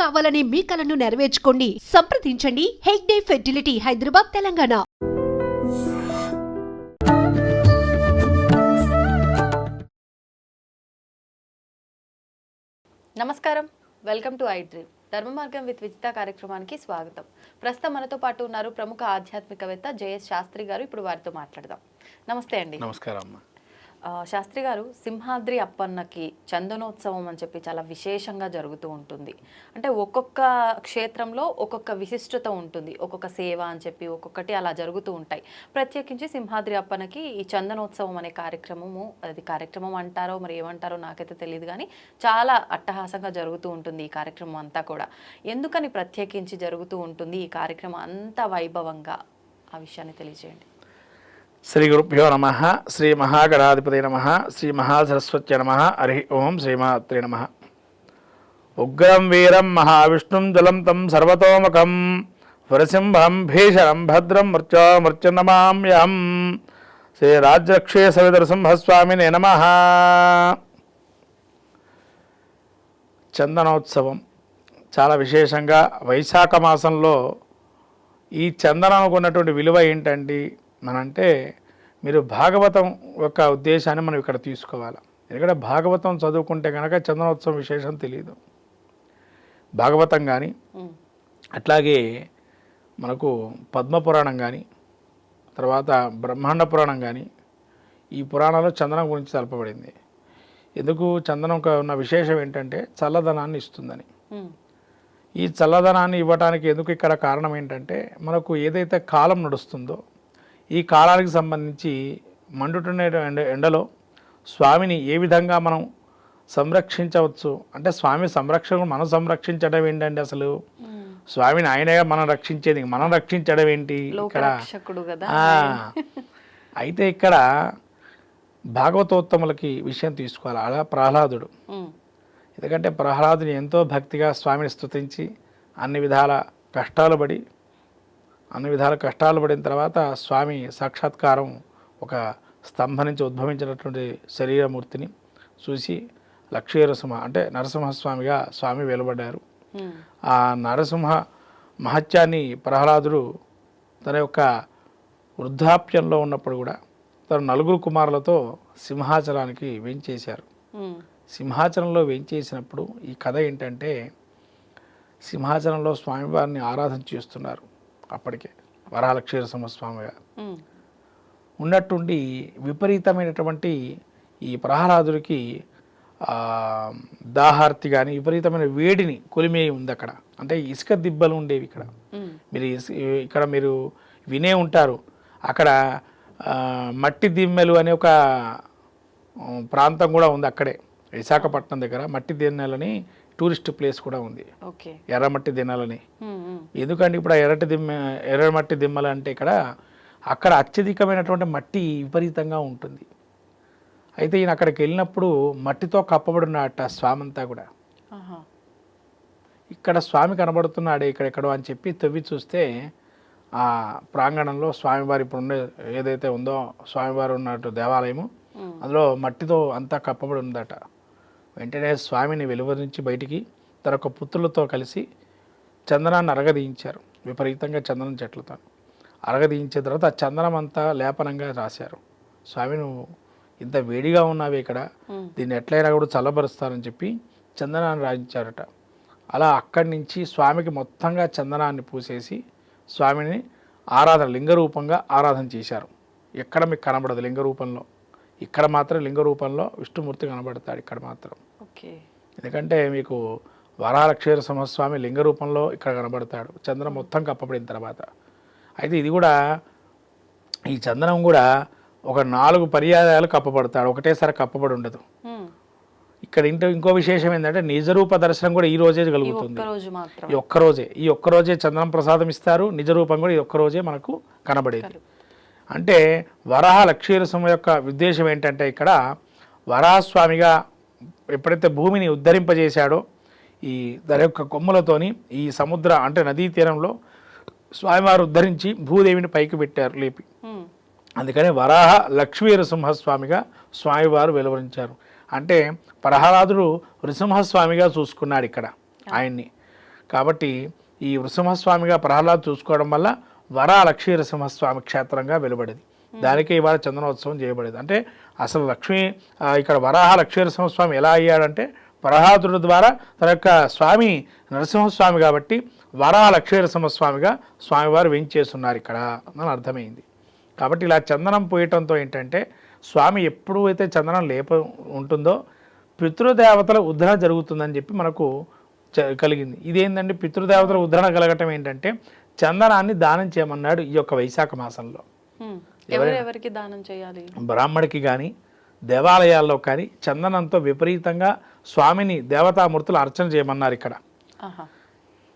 కావాలనే మీ కలను నెరవేర్చుకోండి. సంప్రదించండి. హెగ్డే ఫెర్టిలిటీ హైదరాబాద్ తెలంగాణ. నమస్కారం. వెల్కమ్ టు ఐ డ్రీమ్ ధర్మ మార్గం విత్ విజిత కార్యక్రమానికి స్వాగతం. ప్రస్తుతం మనతో పాటు ఉన్నారు ప్రముఖ ఆధ్యాత్మికవేత్త జేఎస్ శాస్త్రి గారు. ఇప్పుడు వారితో మాట్లాడదాం. నమస్తే అండి. నమస్కారం అమ్మ. శాస్త్రి గారు సింహాద్రి అప్పన్నకి చందనోత్సవం అని చెప్పి చాలా విశేషంగా జరుగుతూ ఉంటుంది. అంటే ఒక్కొక్క క్షేత్రంలో ఒక్కొక్క విశిష్టత ఉంటుంది. ఒక్కొక్క సేవ అని చెప్పి ఒక్కొక్కటి అలా జరుగుతూ ఉంటాయి. ప్రత్యేకించి సింహాద్రి అప్పన్నకి ఈ చందనోత్సవం అనే కార్యక్రమము అది కార్యక్రమం అంటారో మరి ఏమంటారో నాకైతే తెలియదు కానీ చాలా అట్టహాసంగా జరుగుతూ ఉంటుంది ఈ కార్యక్రమం అంతా కూడా. ఎందుకని ప్రత్యేకించి జరుగుతూ ఉంటుంది ఈ కార్యక్రమం అంత వైభవంగా? ఆ విషయాన్ని తెలియజేయండి శ్రీ గురుభ్యో నమ శ్రీ మహాగణాధిపతి నమ శ్రీ మహాసరస్వత్య నమ హరి ఓం శ్రీమాత్రి నమ. ఉగ్రం వీరం మహావిష్ణుం జలం తం సర్వతోముఖం వరసింహం భీషణం భద్రం మృత్యో మృత్యునమామ్యం శ్రీ రాజ్యక్షే సవితరసింహస్వామినే నమ. చందనోత్సవం. చాలా విశేషంగా వైశాఖ మాసంలో ఈ చందనం ఉన్నటువంటి విలువ ఏంటండి? మనంటే మీరు భాగవతం యొక్క ఉద్దేశాన్ని మనం ఇక్కడ తీసుకోవాలి. ఎందుకంటే భాగవతం చదువుకుంటే కనుక చందనోత్సవం విశేషం తెలియదు. భాగవతం కానీ అట్లాగే మనకు పద్మపురాణం కానీ తర్వాత బ్రహ్మాండ పురాణం కానీ ఈ పురాణాల్లో చందనం గురించి తెలపబడింది. ఎందుకు చందనం ఉన్న విశేషం ఏంటంటే చల్లదనాన్ని ఇస్తుందని. ఈ చల్లదనాన్ని ఇవ్వడానికి ఎందుకు ఇక్కడ కారణం ఏంటంటే మనకు ఏదైతే కాలం నడుస్తుందో ఈ కాలానికి సంబంధించి మండుతున్న ఎండ ఎండలో స్వామిని ఏ విధంగా మనం సంరక్షించవచ్చు? అంటే స్వామి సంరక్షణ మనం సంరక్షించడం ఏంటంటే అసలు. స్వామిని ఆయనగా మనం రక్షించేది. మనం రక్షించడం ఏంటి? ఇక్కడ అయితే ఇక్కడ భాగవతోత్తములకి విషయం తీసుకోవాలి. అలా ప్రహ్లాదుడు. ఎందుకంటే ప్రహ్లాదుని ఎంతో భక్తిగా స్వామిని స్తుతించి అన్ని విధాల కష్టాలు పడి అన్ని విధాల కష్టాలు పడిన తర్వాత స్వామి సాక్షాత్కారం ఒక స్తంభం నుంచి ఉద్భవించినటువంటి శరీరమూర్తిని చూసి లక్ష్మీనరసింహ అంటే నరసింహస్వామిగా స్వామి వెలువడ్డారు. ఆ నరసింహ మహత్యాన్ని ప్రహ్లాదుడు తన యొక్క వృద్ధాప్యంలో ఉన్నప్పుడు కూడా తన నలుగురు కుమారులతో సింహాచలానికి వేంచేశారు. ఉమ్, సింహాచలంలో వేంచేసినప్పుడు ఈ కథ ఏంటంటే సింహాచలంలో స్వామివారిని ఆరాధన చేస్తున్నారు. అప్పటికే స్వామిగా ఉమ్, ఉన్నట్టుండి విపరీతమైనటువంటి ఈ ప్రహ్లాదుడికి దాహార్తి కానీ విపరీతమైన వేడిని కొలిమే ఉంది అక్కడ. అంటే ఇసుక దిబ్బలు ఉండేవి ఇక్కడ. మీరు ఇక్కడ మీరు వినే ఉంటారు. అక్కడ మట్టి దిమ్మెలు అనే ఒక ప్రాంతం కూడా ఉంది అక్కడే. విశాఖపట్నం దగ్గర మట్టి దిన్నెలని టూరిస్ట్ ప్లేస్ కూడా ఉంది. ఓకే. ఎర్రమట్టి ఉమ్, ఎందుకంటే ఇప్పుడు ఎర్రటి దిమ్మె ఎర్రమట్టి దిమ్మలు అంటే ఇక్కడ అక్కడ అత్యధికమైనటువంటి మట్టి విపరీతంగా ఉంటుంది. అయితే ఈయన అక్కడికి వెళ్ళినప్పుడు మట్టితో కప్పబడి ఉన్నట్ట స్వామి అంతా కూడా ఇక్కడ స్వామి కనబడుతున్నాడే ఇక్కడెక్కడో అని చెప్పి తవ్వి చూస్తే ఆ ప్రాంగణంలో స్వామివారి ఇప్పుడు ఉండే ఏదైతే ఉందో స్వామివారు ఉన్నట్టు దేవాలయము అందులో మట్టితో అంతా కప్పబడి ఉందట. వెంటనే స్వామిని వెలువరించి బయటికి తన యొక్క పుత్రులతో కలిసి చందనాన్ని అరగదీయించారు. విపరీతంగా చందనం చెట్లతో. అరగదీయించిన తర్వాత ఆ చందనం అంతా లేపనంగా రాశారు. స్వామి నువ్వు ఇంత వేడిగా ఉన్నావు ఇక్కడ. దీన్ని ఎట్లయినా కూడా చల్లబరుస్తారని చెప్పి చందనాన్ని రాయించారట. అలా అక్కడి నుంచి స్వామికి మొత్తంగా చందనాన్ని పూసేసి స్వామిని ఆరాధన లింగ రూపంగా ఆరాధన చేశారు. ఎక్కడ మీకు కనబడదు లింగ రూపంలో. ఇక్కడ మాత్రం లింగ రూపంలో విష్ణుమూర్తి కనబడతాడు ఇక్కడ మాత్రం. ఓకే. ఎందుకంటే మీకు వరాలక్షేర సమస్వామి లింగ రూపంలో ఇక్కడ కనబడతాడు. చంద్రం మొత్తం కప్పబడిన తర్వాత. అయితే ఇది కూడా ఈ చంద్రం కూడా ఒక నాలుగు పర్యాయాలు కప్పబడతాడు. ఒకటేసారి కప్పబడి ఉండదు. ఇక్కడ ఇంటో ఇంకో విశేషం ఏంటంటే నిజరూప దర్శనం కూడా ఈ రోజే ఈ కలుగుతుంది ఒక్క రోజు మాత్రం. ఈ ఒక్కరోజే. ఈ ఒక్కరోజే చందనం ప్రసాదం ఇస్తారు. నిజ రూపం కూడా ఈ ఒక్కరోజే మనకు కనబడేది. అంటే వరాహ లక్ష్మీరసం యొక్క ఉద్దేశం ఏంటంటే ఇక్కడ వరాహస్వామిగా ఎప్పుడైతే భూమిని ఉద్ధరింపజేశాడో ఈ దాని యొక్క కొమ్ములతోని ఈ సముద్ర అంటే నదీ తీరంలో స్వామివారు ఉద్ధరించి భూదేవిని పైకి పెట్టారు లేపి. అందుకని వరాహ లక్ష్మీ నృసింహస్వామిగా స్వామివారు వెలువరించారు. అంటే ప్రహ్లాదుడు నృసింహస్వామిగా చూసుకున్నాడు ఇక్కడ ఆయన్ని. కాబట్టి ఈ నృసింహస్వామిగా ప్రహ్లాద్ చూసుకోవడం వల్ల వరా లక్ష్మీ నరసింహస్వామి క్షేత్రంగా వెలువడింది. దానికే ఇవాళ చందనోత్సవం చేయబడేది. అంటే అసలు లక్ష్మీ ఇక్కడ వరాహ లక్ష్మీ నరసింహస్వామి ఎలా అయ్యాడంటే ప్రహ్లాదుడి ద్వారా తన యొక్క స్వామి నరసింహస్వామి కాబట్టి వరాహ లక్ష్మీ నరసింహస్వామిగా స్వామివారు వెంచేస్తున్నారు ఇక్కడ అని అర్థమైంది. కాబట్టి ఇలా చందనం పోయటంతో ఏంటంటే స్వామి ఎప్పుడు అయితే చందనం లేప ఉంటుందో పితృదేవతల ఉద్ధరణ జరుగుతుందని చెప్పి మనకు చ- కలిగింది. ఇదేంటంటే పితృదేవతల ఉద్ధరణ కలగటం ఏంటంటే చందనాన్ని దానం చేయమన్నాడు ఈ యొక్క వైశాఖ మాసంలో. ఎవరెవరికి దానం చేయాలి? బ్రాహ్మడికి కానీ దేవాలయాల్లో కానీ చందనంతో విపరీతంగా స్వామిని దేవతామూర్తులు అర్చన చేయమన్నారు ఇక్కడ.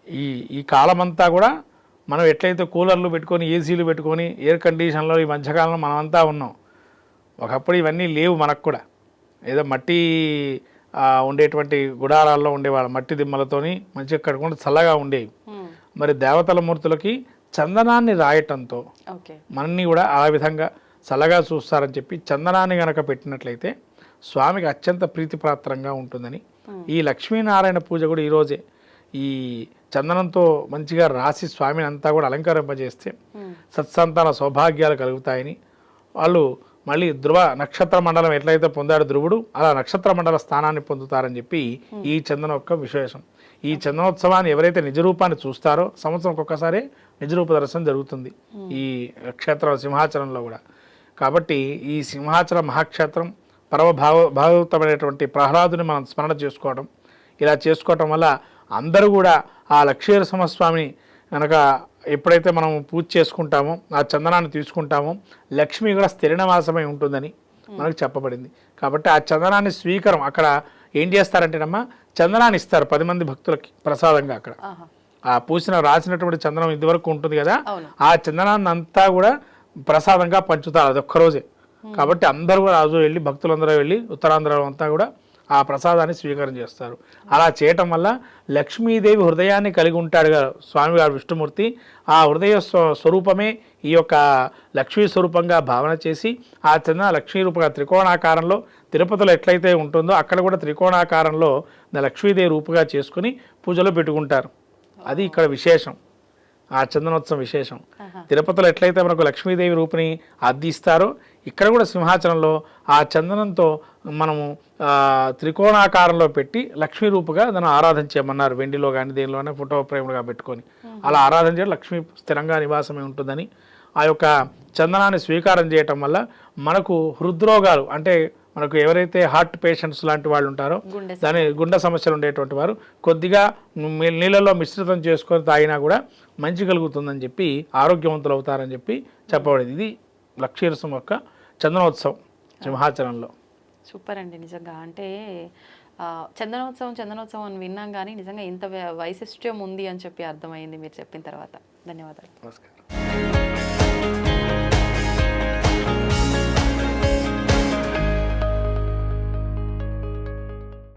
ఈ ఈ కాలమంతా కూడా మనం ఎట్లయితే కూలర్లు పెట్టుకొని ఏసీలు పెట్టుకొని ఎయిర్ కండిషన్లో ఈ మధ్యకాలంలో మనమంతా ఉన్నాం. ఒకప్పుడు ఇవన్నీ లేవు మనకు కూడా. ఏదో మట్టి ఉండేటువంటి గుడారాల్లో ఉండేవాళ్ళ మట్టి దిమ్మలతోని మంచిగా కట్టుకుంటే చల్లగా ఉండేవి. మరి దేవతల మూర్తులకి చందనాన్ని రాయటంతో మనల్ని కూడా ఆ విధంగా చల్లగా చూస్తారని చెప్పి చందనాన్ని గనక పెట్టినట్లయితే స్వామికి అత్యంత ప్రీతిపాత్రంగా ఉంటుందని. ఈ లక్ష్మీనారాయణ పూజ కూడా ఈరోజే ఈ చందనంతో మంచిగా రాసి స్వామిని అంతా కూడా అలంకరింపజేస్తే సత్సంతాన సౌభాగ్యాలు కలుగుతాయని. వాళ్ళు మళ్ళీ ధ్రువ నక్షత్ర మండలం ఎట్లయితే పొందాడు ధ్రువుడు అలా నక్షత్ర మండల స్థానాన్ని పొందుతారని చెప్పి ఈ చందన యొక్క విశేషం. ఈ చందనోత్సవాన్ని ఎవరైతే నిజరూపాన్ని చూస్తారో సంవత్సరం ఒక్కొక్కసారి నిజరూప దర్శనం జరుగుతుంది. ఈ క్షేత్రం సింహాచలంలో కూడా. కాబట్టి ఈ సింహాచల మహాక్షేత్రం పరమ భావ భాగవతమైనటువంటి ప్రహ్లాదుని మనం స్మరణ చేసుకోవడం ఇలా చేసుకోవటం వల్ల అందరూ కూడా ఆ లక్ష్మీనరసింహస్వామిని కనుక ఎప్పుడైతే మనం పూజ చేసుకుంటామో ఆ చందనాన్ని తీసుకుంటామో లక్ష్మి కూడా స్థిరణవాసమై ఉంటుందని మనకు చెప్పబడింది. కాబట్టి ఆ చందనాన్ని స్వీకారం అక్కడ ఏం చేస్తారంటేనమ్మా చందనాన్ని ఇస్తారు పది మంది భక్తులకి ప్రసాదంగా అక్కడ. ఆ పూసిన రాసినటువంటి చందనం ఇదివరకు ఉంటుంది కదా. ఆ చందనాన్ని అంతా కూడా ప్రసాదంగా పంచుతారు అది ఒక్కరోజే కాబట్టి అందరూ కూడా రోజు వెళ్ళి భక్తులందరూ వెళ్ళి ఉత్తరాంధ్ర అంతా కూడా ఆ ప్రసాదాన్ని స్వీకారం చేస్తారు. అలా చేయటం వల్ల లక్ష్మీదేవి హృదయాన్ని కలిగి ఉంటాడు కదా స్వామివారు విష్ణుమూర్తి. ఆ హృదయ స్వ- స్వరూపమే ఈ యొక్క లక్ష్మీ స్వరూపంగా భావన చేసి ఆ చిన్న లక్ష్మీ రూపంగా త్రికోణాకారంలో తిరుపతిలో ఎట్లయితే ఉంటుందో అక్కడ కూడా త్రికోణాకారంలో లక్ష్మీదేవి రూపుగా చేసుకుని పూజలో పెట్టుకుంటారు. అది ఇక్కడ విశేషం. ఆ చందనోత్సవం విశేషం. తిరుపతిలో ఎట్లయితే మనకు లక్ష్మీదేవి రూపుని అద్దిస్తారో ఇక్కడ కూడా సింహాచలంలో ఆ చందనంతో మనము త్రికోణాకారంలో పెట్టి లక్ష్మీ రూపుగా దాన్ని ఆరాధన చేయమన్నారు. వెండిలో కానీ దేనిలోనే ఫోటో ఫ్రేమ్లుగా పెట్టుకొని. అలా ఆరాధన చేయడం లక్ష్మీ స్థిరంగా నివాసమే ఉంటుందని ఆ యొక్క చందనాన్ని స్వీకారం చేయటం వల్ల మనకు హృద్రోగాలు అంటే మనకు ఎవరైతే హార్ట్ పేషెంట్స్ లాంటి వాళ్ళు ఉంటారో దాని గుండె సమస్యలు ఉండేటువంటి వారు కొద్దిగా మి- నీళ్ళలో మిశ్రితం చేసుకొని తాగినా కూడా మంచి కలుగుతుందని చెప్పి ఆరోగ్యవంతులు అవుతారని చెప్పి చెప్పబడింది. ఇది లక్ష్మీరసం యొక్క చందనోత్సవం సింహాచలంలో. సూపర్ అండి నిజంగా. అంటే ఆ, చందనోత్సవం చందనోత్సవం అని విన్నాం కానీ నిజంగా ఇంత వైశిష్ట్యం ఉంది అని చెప్పి అర్థమైంది మీరు చెప్పిన తర్వాత. ధన్యవాదాలు. నమస్కారం.